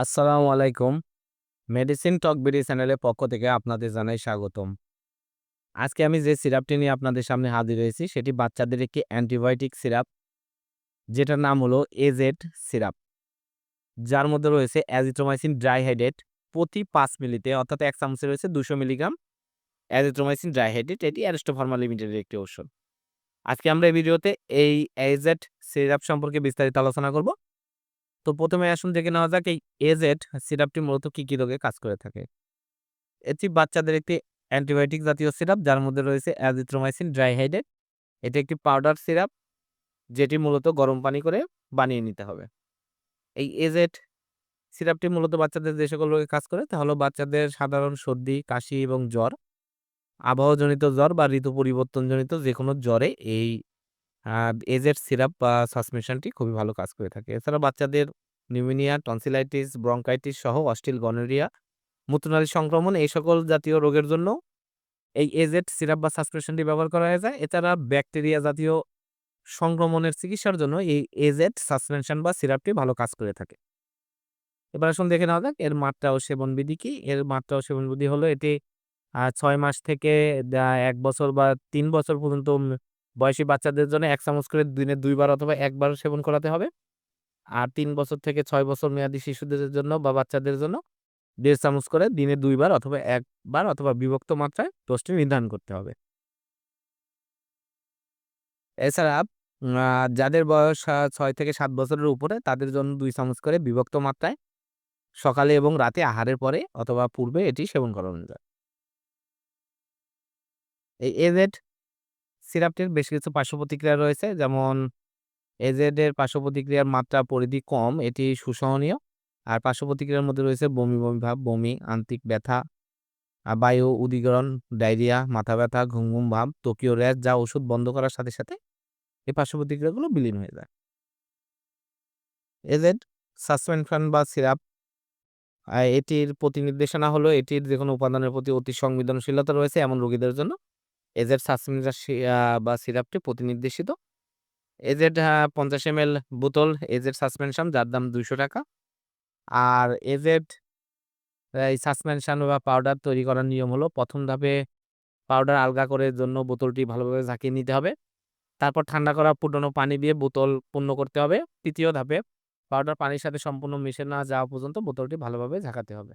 আসসালামু আলাইকুম। মেডিসিন টক বিডি চ্যানেলের পক্ষ থেকে আপনাদের জানাই স্বাগতম। আজকে আমি যে সিরাপটি নিয়ে আপনাদের সামনে হাজির হয়েছি, সেটি বাচ্চাদের একটি অ্যান্টিবায়োটিক সিরাপ, যেটার নাম হলো এজেড সিরাপ। যার মধ্যে রয়েছে অ্যাজিথ্রোমাইসিন ড্রাইহাইড্রেট প্রতি পাঁচ মিলিতে, অর্থাৎ এক চামচে রয়েছে দুশো মিলিগ্রাম অ্যাজিথ্রোমাইসিন ড্রাইহাইড্রেট এটি অ্যারিস্টোফার্মা লিমিটেডের একটি ঔষধ। আজকে আমরা এই ভিডিওতে এই এজেড সিরাপ সম্পর্কে বিস্তারিত আলোচনা করব। তো প্রথমে আসুন দেখে নেওয়া যাক এই এজেড সিরাপটি মূলত কী কী রোগে কাজ করে থাকে। এটি বাচ্চাদের একটি অ্যান্টিবায়োটিক জাতীয় সিরাপ, যার মধ্যে রয়েছে অ্যাজিথ্রোমাইসিন ড্রাইহাইড্রেট। এটি একটি পাউডার সিরাপ, যেটি মূলত গরম পানি করে বানিয়ে নিতে হবে। এই এজেড সিরাপটি মূলত বাচ্চাদের যে সকল রোগে কাজ করে, তা হলো বাচ্চাদের সাধারণ সর্দি, কাশি এবং জ্বর, আবহাওয়াজনিত জ্বর বা ঋতু পরিবর্তনজনিত যে কোনো জ্বরে এই এজেড সিরাপ বা সাসপেনশনটি খুবই ভালো কাজ করে থাকে। এছাড়া বাচ্চাদের নিউমোনিয়া টনসিলাইটিস ব্রঙ্কাইটিস সহ অস্টিল গনোরিয়া মূত্রনালী সংক্রমণ এই সকল জাতীয় রোগের জন্য এই এজেড সিরাপ বা সাসপেনশনটি ব্যবহার করা হয়ে যায়। এছাড়া ব্যাকটেরিয়া জাতীয় সংক্রমণের চিকিৎসার জন্য এই এজেড সাসপেনশন বা সিরাপটি ভালো কাজ করে থাকে। এবার আসুন দেখে নেওয়া যাক, এর মাত্রা ও সেবনবিধি কি? এর মাত্রা ও সেবনবিধি হলো এটি ছয় মাস থেকে এক বছর বা তিন বছর পর্যন্ত বয়সী বাচ্চাদের জন্য এক চামচ করে দিনে দুইবার অথবা একবার সেবন করাতে হবে। আর তিন বছর থেকে ছয় বছর মেয়াদী শিশুদের জন্য বা বাচ্চাদের জন্য দেড় চামচ করে দিনে দুইবার অথবা একবার অথবা বিভক্ত মাত্রায় ডোজটি নির্ধারণ করতে হবে। এছাড়া যাদের বয়স ছয় থেকে সাত বছরের উপরে তাদের জন্য দুই চামচ করে বিভক্ত মাত্রায় সকালে এবং রাতে আহারের পরে অথবা পূর্বে এটি সেবন করানো যায় এই এজেড সিরাপটির বেশ কিছু পার্শ্ব প্রতিক্রিয়া রয়েছে। যেমন এজেড এর পার্শ্ব প্রতিক্রিয়ার মাত্রা পরিধি কম, এটি সুসহনীয়। আর পার্শ্ব প্রতিক্রিয়ার মধ্যে রয়েছে বমি বমি ভাব, বমি, আন্তিক ব্যথা বায়ু উদিগরণ ডায়রিয়া, মাথা ব্যথা, ঘুম ঘুম ভাব টোকিও র্যাশ, যা ওষুধ বন্ধ করার সাথে সাথে এই পার্শ্ব প্রতিক্রিয়াগুলো বিলীন হয়ে যায়। এজেড সাসপেনশন বা সিরাপ এটির প্রতি নির্দেশনা হলো, এটির যে কোনো উপাদানের প্রতি অতি সংবেদনশীলতা রয়েছে এমন রোগীদের জন্য। এজেড সাসপেনশন বা সিরাপটি প্রতিনির্দেশিত। এজেড পঞ্চাশ এম এল বোতল এজেড সাসপেনশন, যার দাম দুশো টাকা। আর এজেড এই সাসপেনশন বা পাউডার তৈরি করার নিয়ম হলো, প্রথম ধাপে পাউডার আলগা করে জন্য বোতলটি ভালোভাবে ঝাঁকিয়ে নিতে হবে। তারপর ঠান্ডা করা ফুটানো পানি দিয়ে বোতল পূর্ণ করতে হবে। তৃতীয় ধাপে পাউডার পানির সাথে সম্পূর্ণ মিশে না যাওয়া পর্যন্ত বোতলটি ভালোভাবে ঝাঁকাতে হবে।